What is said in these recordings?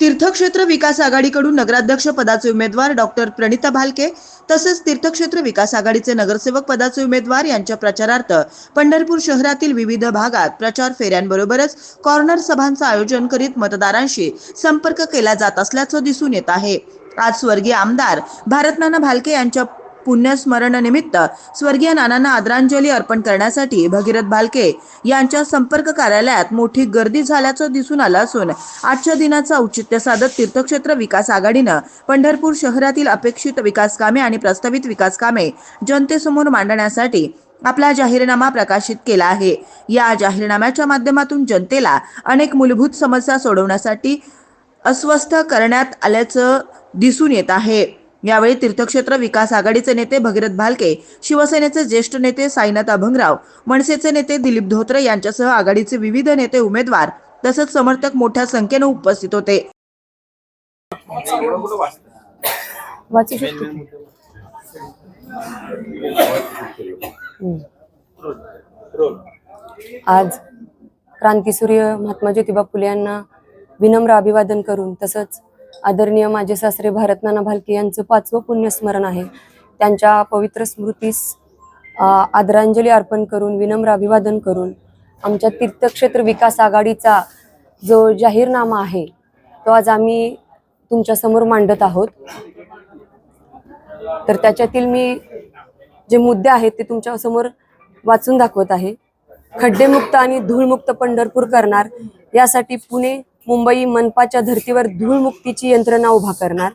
तीर्थक्षेत्र विकास आघाडीकडून नगराध्यक्ष पदाचे उमेदवार डॉक्टर प्रणिता भालके तसेच तीर्थक्षेत्र विकास आघाडीचे नगरसेवक पदाचे उमेदवार यांच्या प्रचारार्थ पंढरपूर शहरातील विविध भागात प्रचार फेऱ्यांबरोबरच कॉर्नर सभांचं आयोजन करीत मतदारांशी संपर्क केला जात असल्याचं दिसून येत आहे. आज स्वर्गीय आमदार भारतनाना भालके यांच्या पुण्यस्मरणनिमित्त स्वर्गीय नानांना आदरांजली अर्पण करण्यासाठी भगीरथ भालके यांच्या संपर्क कार्यालयात मोठी गर्दी झाल्याचं दिसून आलं असून आजच्या दिनाचं औचित्य साधत तीर्थक्षेत्र विकास आघाडीनं पंढरपूर शहरातील अपेक्षित विकास कामे आणि प्रस्तावित विकास कामे जनतेसमोर मांडण्यासाठी आपला जाहीरनामा प्रकाशित केला आहे. या जाहीरनाम्याच्या माध्यमातून जनतेला अनेक मूलभूत समस्या सोडवण्यासाठी अस्वस्थ करण्यात आल्याचं दिसून येत आहे. यावेळी तीर्थक्षेत्र विकास आघाडीचे नेते भगीरथ भालके शिवसेनेचे ज्येष्ठ नेते साईनाथ अभंगराव मनसेचे नेते दिलीप धोत्रे यांच्यासह आघाडीचे विविध नेते उमेदवार तसंच समर्थक मोठ्या संख्येनं उपस्थित होते. आज क्रांतीसूर्य महात्मा ज्योतिबा फुले यांना विनम्र अभिवादन करून तसंच आदरणीय माझे सासरे भारतनाना भालके यांचं पाचवं पुण्यस्मरण आहे. त्यांच्या पवित्र स्मृतीस आदरांजली अर्पण करून विनम्र अभिवादन करून आमच्या तीर्थक्षेत्र विकास आघाडीचा जो जाहीरनामा आहे तो आज आम्ही तुमच्यासमोर मांडत आहोत. तर त्याच्यातील मी जे मुद्दे आहेत ते तुमच्यासमोर वाचून दाखवत आहे. खड्डेमुक्त आणि धूळमुक्त पंढरपूर करणार यासाठी पुणे मुंबई मनपाच्या धर्तीवर धूळमुक्तीची यंत्रणा उभा करणार.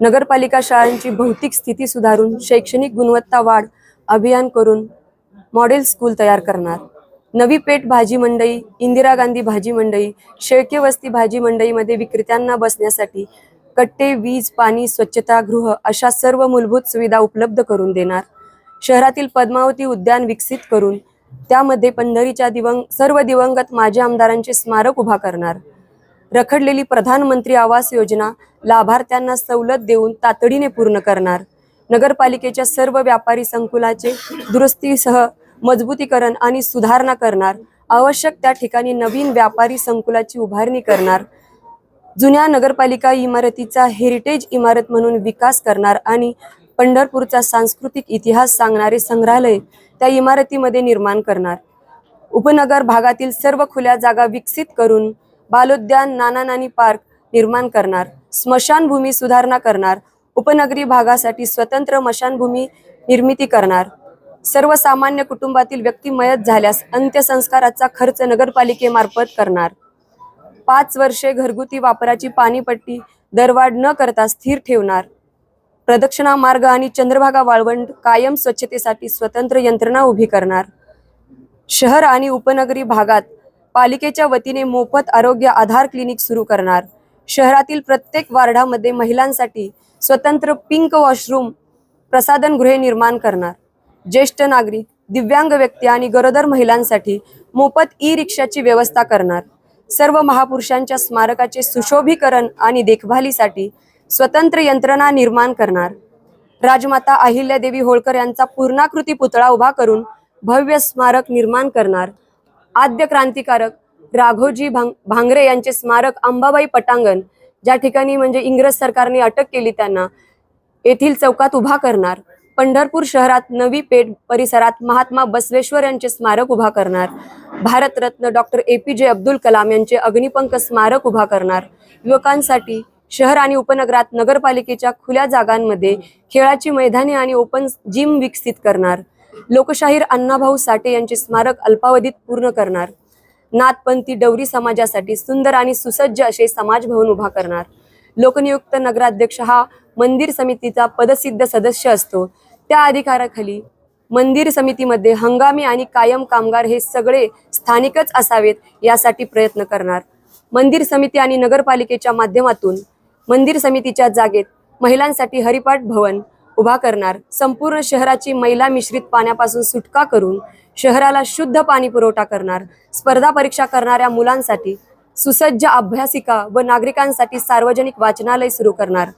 नगरपालिका शाळांची भौतिक स्थिती सुधारून शैक्षणिक गुणवत्ता वाढ अभियान करून मॉडेल स्कूल तयार करणार. नवी पेठ भाजी मंडई इंदिरा गांधी भाजी मंडई शेळके वस्ती भाजी मंडईमध्ये विक्रेत्यांना बसण्यासाठी कट्टे वीज पाणी स्वच्छतागृह अशा सर्व मूलभूत सुविधा उपलब्ध करून देणार. शहरातील पद्मावती उद्यान विकसित करून त्यामध्ये पंढरीच्या दिवंग सर्व दिवंगत माजी आमदारांचे स्मारक उभा करणार. रखडलेली प्रधानमंत्री आवास योजना लाभार्थ्यांना सवलत देऊन तातडीने पूर्ण करणार. नगरपालिकेच्या सर्व व्यापारी संकुलाचे दुरुस्तीसह मजबूतीकरण आणि सुधारणा करणार. आवश्यक त्या ठिकाणी नवीन व्यापारी संकुलाची उभारणी करणार. जुन्या नगरपालिका इमारतीचा हेरिटेज इमारत म्हणून विकास करणार आणि पंढरपूरचा सांस्कृतिक इतिहास सांगणारे संग्रहालय त्या इमारतीमध्ये निर्माण करणार. उपनगर भागातील सर्व खुल्या जागा विकसित करून बालोद्यान नाना नानी पार्क निर्माण करणार स्मशानभूमी सुधारणा करणार उपनगरी भागासाठी स्वतंत्र मशानभूमी निर्मिती करणार. सर्वसामान्य कुटुंबातील व्यक्ती मयत झाल्यास अंत्यसंस्काराचा खर्च नगरपालिकेमार्फत करणार. पाच वर्षे घरगुती वापराची पाणीपट्टी दरवाढ न करता स्थिर ठेवणार. प्रदक्षिणा मार्ग आणि चंद्रभागा वाळवंट कायम स्वच्छतेसाठी स्वतंत्र यंत्रणा उभी करणार. शहर आणि उपनगरी भागात पालिकेच्या वतीने मोफत आरोग्य आधार क्लिनिक सुरू करणार. शहरातील प्रत्येक वार्डामध्ये महिलांसाठी स्वतंत्र पिंक वॉशरूम प्रसाधनगृहे निर्माण करणार. ज्येष्ठ नागरिक दिव्यांग व्यक्ती आणि गरोदर महिलांसाठी मोफत ई रिक्षाची व्यवस्था करणार. सर्व महापुरुषांच्या स्मारकाचे सुशोभीकरण आणि देखभालीसाठी स्वतंत्र यंत्रणा निर्माण करणार. राजमाता अहिल्यादेवी होळकर यांचा पूर्णाकृती पुतळा उभा करून भव्य स्मारक निर्माण करणार. आद्य क्रांतिकारक राघोजी भांग भांगरे यांचे स्मारक अंबाबाई पटांगण ज्या ठिकाणी म्हणजे इंग्रज सरकारने अटक केली त्यांना येथील चौकात उभा करणार. पंढरपूर शहरात नवी पेठ परिसरात महात्मा बसवेश्वर यांचे स्मारक उभा करणार. भारतरत्न डॉक्टर ए पी जे अब्दुल कलाम यांचे अग्निपंख स्मारक उभा करणार. युवकांसाठी शहर आणि उपनगरात नगरपालिकेच्या खुल्या जागांमध्ये खेळाची मैदाने आणि ओपन जिम विकसित करणार. लोकशाहीर अण्णाभाऊ साठे यांचे स्मारक अल्पावधीत पूर्ण करणार. नाथपंथी डवरी समाजासाठी सुंदर आणि सुसज्ज असे समाजभवन उभा करणार. लोकनियुक्त नगराध्यक्ष हा मंदिर समितीचा पदसिद्ध सदस्य असतो. त्या अधिकाराखाली मंदिर समितीमध्ये हंगामी आणि कायम कामगार हे सगळे स्थानिकच असावेत यासाठी प्रयत्न करणार. मंदिर समिती आणि नगरपालिकेच्या माध्यमातून मंदिर समितीच्या जागेत महिलांसाठी हरिपाठ भवन उभा करणार. संपूर्ण शहराची मैला मिश्रित पाण्यापासून सुटका करून शहराला शुद्ध पाणी पुरवठा करणार. स्पर्धा परीक्षा करणाऱ्या मुलांसाठी सुसज्ज अभ्यासिका व नागरिकांसाठी सार्वजनिक वाचनालय सुरू करणार.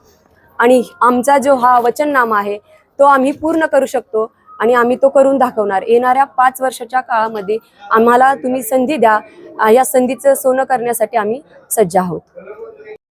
आणि आमचा जो हा वचननामा आहे तो आम्ही पूर्ण करू शकतो आणि आम्ही तो करून दाखवणार. येणाऱ्या पाच वर्षाच्या काळामध्ये आम्हाला तुम्ही संधी द्या. या संधीचं सोनं करण्यासाठी आम्ही सज्ज आहोत.